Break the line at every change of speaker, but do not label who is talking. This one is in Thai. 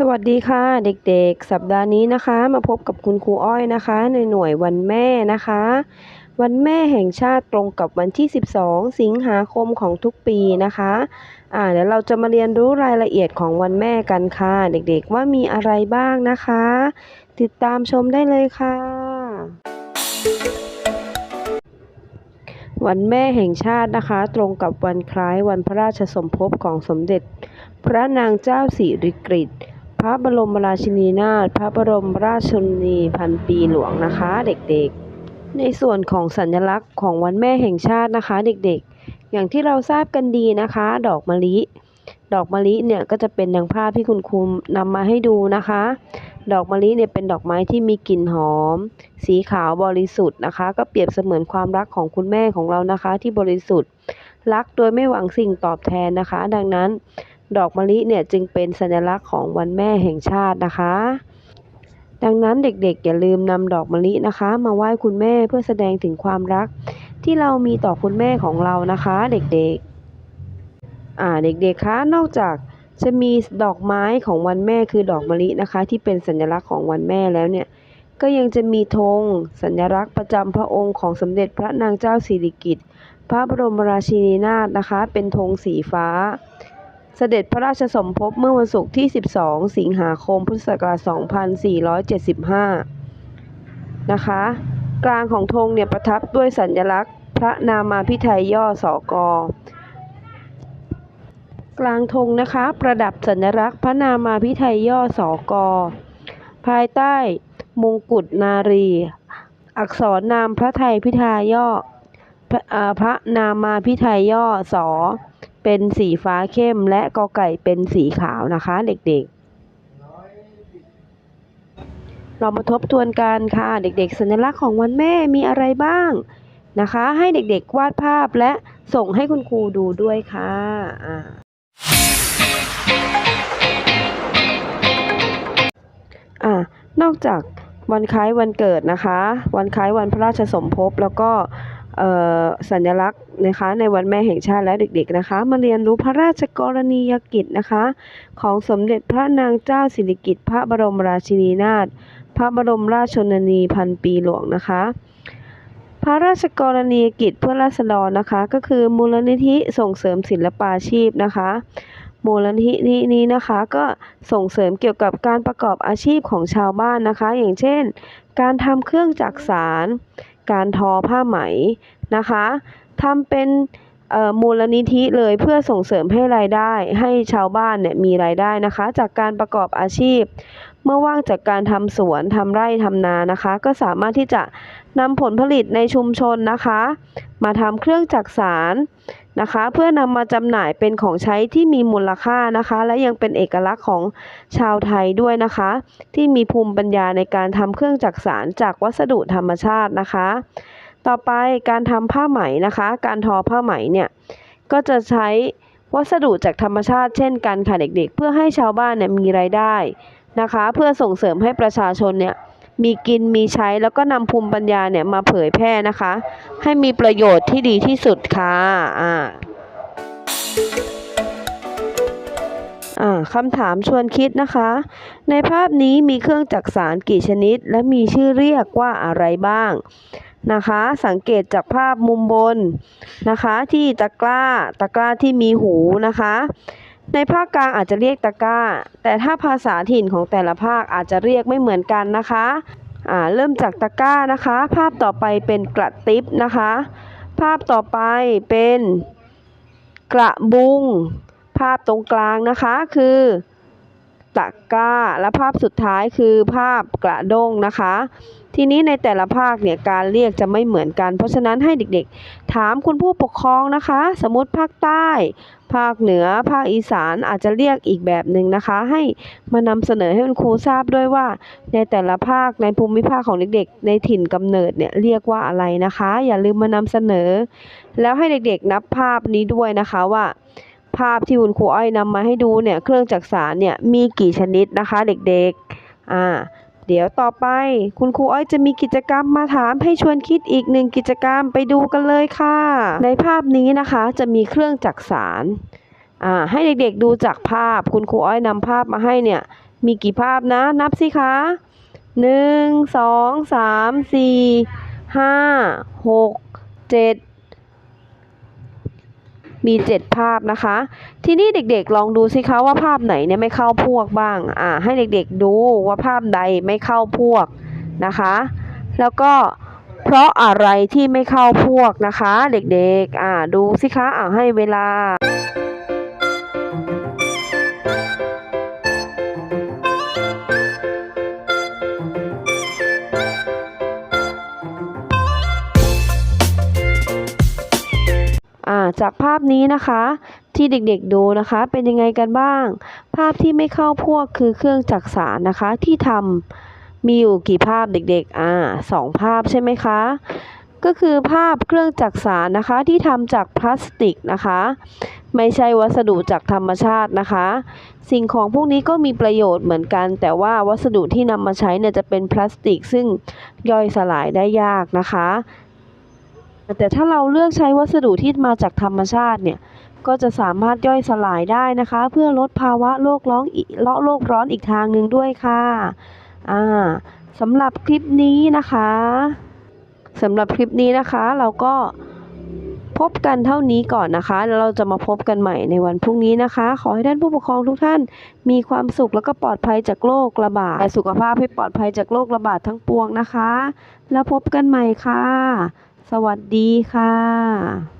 สวัสดีค่ะเด็กๆ สัปดาห์นี้นะคะ มาพบกับคุณครูอ้อยนะคะ ในหน่วยวันแม่นะคะ วันแม่แห่งชาติตรงกับวันที่ 12 สิงหาคมของทุกปีนะคะอ่าเดี๋ยวเราจะมาเรียนรู้รายละเอียดของวันแม่กันค่ะ เด็กๆว่ามีอะไรบ้างนะคะ ติดตามชมได้เลยค่ะ วันแม่แห่งชาตินะคะ ตรงกับวันคล้ายวันพระราชสมภพของสมเด็จ พระนางเจ้าสิริกิติ์ ระบรมราชินีนาถพระบรมราชชนนีพันปีหลวงนะคะเด็กๆ ในส่วนของสัญลักษณ์ของวันแม่แห่งชาตินะคะเด็กๆ อย่างที่เราทราบกันดีนะคะ ดอกมะลิ ดอกมะลิเนี่ยก็จะเป็นดังภาพที่คุณครูนำมาให้ดูนะคะ ดอกมะลิเนี่ยเป็นดอกไม้ที่มีกลิ่นหอม สีขาวบริสุทธิ์นะคะ ก็เปรียบเสมือนความรักของคุณแม่ของเรานะคะ ที่บริสุทธิ์ รักโดยไม่หวังสิ่งตอบแทนนะคะ ดังนั้น ดอกมะลิเนี่ยจึงเป็นสัญลักษณ์ของวันแม่แห่งชาตินะคะ ดังนั้นเด็กๆ อย่าลืมนำดอกมะลินะคะ มาไหว้คุณแม่เพื่อแสดงถึงความรัก ที่เรามีต่อคุณแม่ของเรานะคะ เด็กๆ อ่าเด็กๆคะนอกจากจะมีดอกไม้ของวันแม่คือดอกมะลินะคะ ที่เป็นสัญลักษณ์ของวันแม่แล้วเนี่ยก็ยังจะมีธงสัญลักษณ์ประจำพระองค์ของสมเด็จพระนางเจ้าสิริกิติ์พระบรมราชินีนาถนะคะ เป็นธงสีฟ้า เสด็จพระราชสมภพเมื่อวันศุกร์ที่ 12 สิงหาคม พุทธศักราช 2475 นะคะ กลางของธงเนี่ยประทับด้วยสัญลักษณ์ พระนามาพิไทยย่อสอกกลางธงนะคะ ประดับสัญลักษณ์ พระนามาพิไทยย่อสอกภายใต้มงกุฎนารี อักษรนามพระไทยพิไทยย่อพระอ่าพระนามาพิไทยย่อสอ เป็นสีฟ้าเข้มและกอไก่เป็นสีขาวนะคะ เด็กๆ เรามาทบทวนกันค่ะ เด็กๆ สัญลักษณ์ของวันแม่มีอะไรบ้างนะคะ ให้เด็กๆ วาดภาพและส่งให้คุณครูดูด้วยค่ะอ่านอกจากวันคล้ายวันเกิดนะคะ วันคล้ายวันพระราชสมภพแล้วก็ สัญลักษณ์นะคะ ในวันแม่แห่งชาติและเด็กๆนะคะ มาเรียนรู้พระราชกรณียกิจนะคะ ของสมเด็จพระนางเจ้าสิริกิติ์พระบรมราชินีนาถพระบรมราชชนนีพันปีหลวงนะคะ พระราชกรณียกิจเพื่อราษฎรนะคะ ก็คือมูลนิธิส่งเสริมศิลปาชีพนะคะมูลนิธินี้นะคะก็ส่งเสริมเกี่ยวกับการประกอบอาชีพของชาวบ้านนะคะ อย่างเช่น การทำเครื่องจักสาน การทอผ้าไหมนะคะทำเป็นมูลนิธิเลยเพื่อส่งเสริมให้รายได้ ให้ชาวบ้านเนี่ยมีรายได้นะคะ จากการประกอบอาชีพ เมื่อว่างจากการทำสวนทำไร่ทำนานะคะ ก็สามารถที่จะนำผลผลิตในชุมชนนะคะ มาทำเครื่องจักสาร นะคะ เพื่อนำมาจำหน่ายเป็นของใช้ที่มีมูลค่านะคะ และยังเป็นเอกลักษณ์ของชาวไทยด้วยนะคะ ที่มีภูมิปัญญาในการทำเครื่องจักสานจากวัสดุธรรมชาตินะคะ ต่อไปการทำผ้าไหมนะคะ การทอผ้าไหมเนี่ยก็จะใช้วัสดุจากธรรมชาติเช่นกันค่ะเด็กๆ เพื่อให้ชาวบ้านเนี่ยมีรายได้นะคะ เพื่อส่งเสริมให้ประชาชนเนี่ย มีกินมีใช้แล้วก็นำภูมิปัญญาเนี่ยมาเผยแพร่นะคะ ให้มีประโยชน์ที่ดีที่สุดค่ะอ่าอ่าคำถามชวนคิดนะคะ ในภาพนี้มีเครื่องจักสานกี่ชนิด และมีชื่อเรียกว่าอะไรบ้างนะคะ สังเกตจากภาพมุมบนนะคะ ที่ตะกร้าตะกร้าที่มีหูนะคะ ในภาคกลางอาจจะเรียกตะกร้า แต่ถ้าภาษาถิ่นของแต่ละภาคอาจจะเรียกไม่เหมือนกันนะคะอ่าเริ่มจากตะกร้านะคะ ภาพต่อไปเป็นกระติบนะคะ ภาพต่อไปเป็นกระบุง ภาพตรงกลางนะคะคือ ตะกร้า และภาพสุดท้ายคือภาพกระด้งนะคะ ทีนี้ในแต่ละภาคเนี่ยการเรียกจะไม่เหมือนกัน เพราะฉะนั้นให้เด็กๆ ถามคุณผู้ปกครองนะคะ สมมติภาคใต้ ภาคเหนือ ภาคอีสานอาจจะเรียกอีกแบบหนึ่งนะคะ ให้มานำเสนอให้คุณครูทราบด้วยว่า ในแต่ละภาคในภูมิภาคของเด็กๆ ในถิ่นกำเนิดเนี่ยเรียกว่าอะไรนะคะ อย่าลืมมานำเสนอ แล้วให้เด็กๆนับภาพนี้ด้วยนะคะว่า ภาพที่คุณครูอ้อยนำมาให้ดูเนี่ยเครื่องจักสานเนี่ยมีกี่ชนิดนะคะเด็กๆอ่าเดี๋ยวต่อไปคุณครูอ้อยจะมีกิจกรรมมาถามให้ชวนคิดอีกหนึ่งกิจกรรมไปดูกันเลยค่ะ ในภาพนี้นะคะจะมีเครื่องจักสานอ่าให้เด็กๆดูจากภาพคุณครูอ้อยนำภาพมาให้เนี่ยมีกี่ภาพนะนับสิคะหนึ่งสองสามสี่ห้าหกเจ็ด มีเจ็ดภาพนะคะ ทีนี้เด็กๆลองดูสิคะว่าภาพไหนเนี่ยไม่เข้าพวกบ้าง อ่า ให้เด็กๆดูว่าภาพใดไม่เข้าพวกนะคะ แล้วก็เพราะอะไรที่ไม่เข้าพวกนะคะ เด็กๆ อ่า ดูสิคะ อ่าให้เวลา อ่าจากภาพนี้นะคะ ที่เด็กๆดูนะคะ เป็นยังไงกันบ้าง ภาพที่ไม่เข้าพวกคือเครื่องจักสานนะคะ ที่ทำมีอยู่กี่ภาพเด็กๆอ่าสองภาพใช่ไหมคะ ก็คือภาพเครื่องจักสานนะคะที่ทำจากพลาสติกนะคะ ไม่ใช่วัสดุจากธรรมชาตินะคะ สิ่งของพวกนี้ก็มีประโยชน์เหมือนกัน แต่ว่าวัสดุที่นำมาใช้เนี่ยจะเป็นพลาสติก ซึ่งย่อยสลายได้ยากนะคะ แต่ถ้าเราเลือกใช้วัสดุที่มาจากธรรมชาติเนี่ยก็จะสามารถย่อยสลายได้นะคะ เพื่อลดภาวะโลกร้อนอีกโลกร้อนอีกทางหนึ่งด้วยค่ะอ่าสำหรับคลิปนี้นะคะสำหรับคลิปนี้นะคะ เราก็พบกันเท่านี้ก่อนนะคะ แล้วเราจะมาพบกันใหม่ในวันพรุ่งนี้นะคะ ขอให้ท่านผู้ปกครองทุกท่าน มีความสุขแล้วก็ปลอดภัยจากโรคระบาดสุขภาพให้ปลอดภัยจากโรคระบาดทั้งปวงนะคะ แล้วพบกันใหม่ค่ะ สวัสดีค่ะ